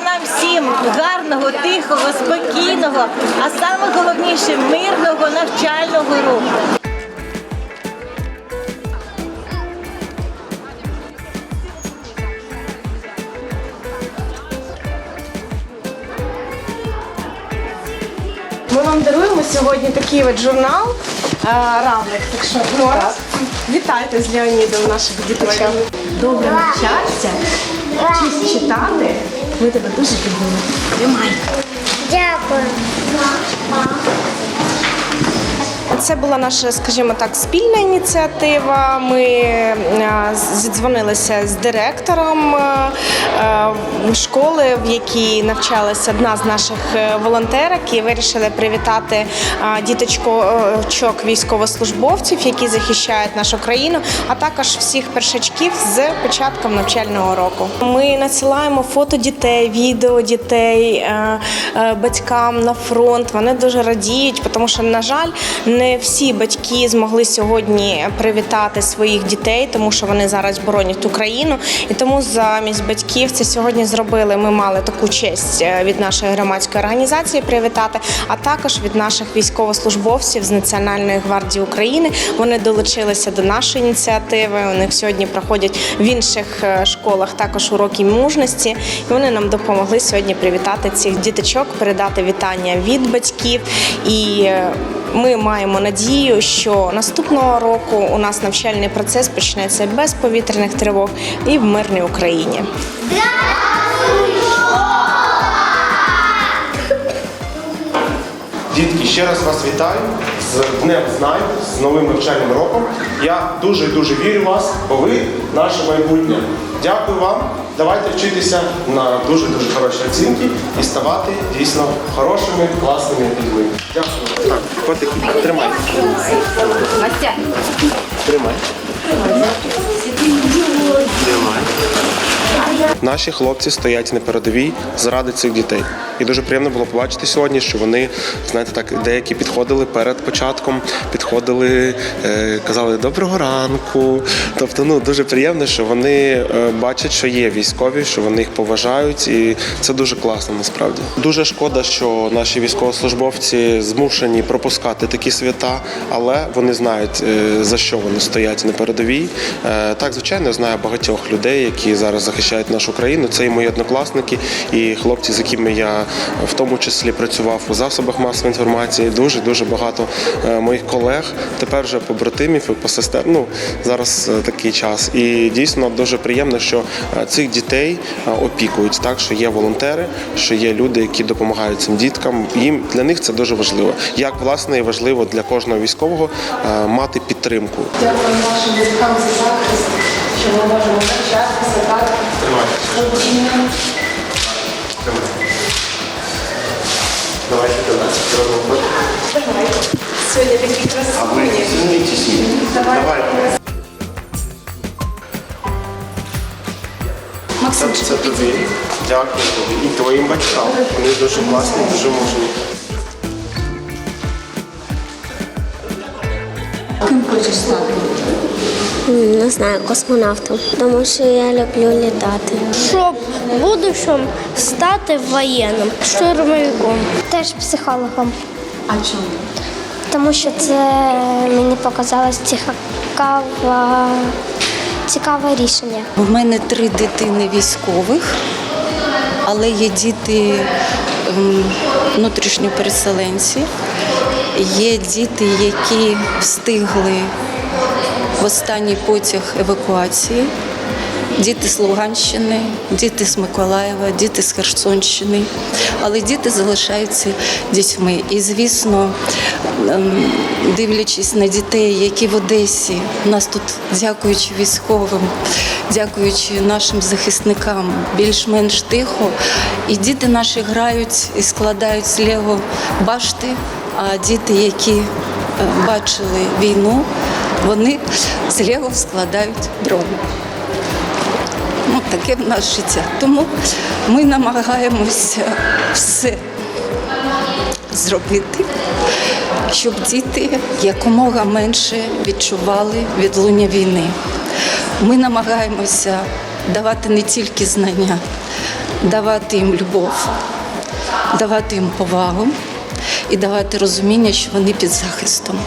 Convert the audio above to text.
нам всім гарного, тихого, спокійного, а саме головніше мирного навчального року. Ми вам даруємо сьогодні такий от журнал е, Равлик. Так що Нора, вітайте з Леонідом наших діточок. Добре навчатися, вчись читати. Ми тебе дуже любимо. Тримай. Дякую. Це була наша, скажімо так, спільна ініціатива. Ми е, зідзвонилися з директором е, е, школи, в якій навчалася одна з наших волонтерок, і вирішили привітати діточок військовослужбовців, які захищають нашу країну, а також всіх першачків з початком навчального року. Ми надсилаємо фото дітей, відео дітей батькам на фронт. Вони дуже радіють, тому що, на жаль, не всі батьки змогли сьогодні привітати своїх дітей, тому що вони зараз боронять Україну. І тому замість батьків це сьогодні зробили. Ми мали таку честь е, від нашої громадської організації привітати, а також від наших військовослужбовців з Національної гвардії України. Вони долучилися до нашої ініціативи. У них сьогодні проходять в інших е, школах також уроки мужності. І вони нам допомогли сьогодні привітати цих діточок, передати вітання від батьків. І е, ми маємо надію, що наступного року у нас навчальний процес почнеться без повітряних тривог і в мирній Україні. Дітки, ще раз вас вітаю з Днем Знань, з новим навчальним роком. Я дуже дуже вірю в вас, бо ви наше майбутнє. Дякую вам. Давайте вчитися на дуже дуже хороші оцінки і ставати дійсно хорошими, класними людьми. Дякую. Так, котик, тримай. Тримай. Тримай. Наші хлопці стоять на передовій заради цих дітей. І дуже приємно було побачити сьогодні, що вони, знаєте, так деякі підходили перед початком, підходили, е, казали доброго ранку. Тобто, ну дуже приємно, що вони е, бачать, що є військові, що вони їх поважають, і це дуже класно насправді. Дуже шкода, що наші військовослужбовці змушені пропускати такі свята, але вони знають е, за що вони стоять на передовій. Так, звичайно, я знаю багатьох людей, які зараз захищають нашу країну. Це і мої однокласники, і хлопці, з якими я в тому числі працював у засобах масової інформації. Дуже дуже багато е, моїх колег, тепер вже побратимів і посестер. Ну зараз е, такий час. І дійсно дуже приємно, що е, цих дітей опікують, так що є волонтери, що є люди, які допомагають цим діткам. Їм для них це дуже важливо. Як власне і важливо для кожного військового мати підтримку. Дякую нашим діткам за захист, що ми можемо навчатися так. Давайте до Давай. Сьогодні такі А ви тісні, тісні. Давай. Давай. Максим, Це, це тобі. Дякую тобі. І твоїм батькам. Вони дуже класні, дуже мужні. Ким хочеш стати? Не знаю, космонавтом, тому що я люблю літати. Щоб в будущому стати воєнним, штурмовиком. Теж психологом, А чому? тому що це мені показалось цікаве, цікаве рішення. У мене три дитини військових, але є діти ем, внутрішньо переселенці. Є діти, які встигли в останній потяг евакуації. Діти з Луганщини, діти з Миколаєва, діти з Херсонщини. Але діти залишаються дітьми. І, звісно, ем, дивлячись на дітей, які в Одесі, нас тут, дякуючи військовим, дякуючи нашим захисникам, більш-менш тихо. І діти наші грають і складають з Лего башти, а діти, які е, бачили війну, вони з Лего складають дрони. Ну, таке в нас життя. Тому ми намагаємося все зробити, щоб діти якомога менше відчували відлуння війни. Ми намагаємося давати не тільки знання, давати їм любов, давати їм повагу і давати розуміння, що вони під захистом.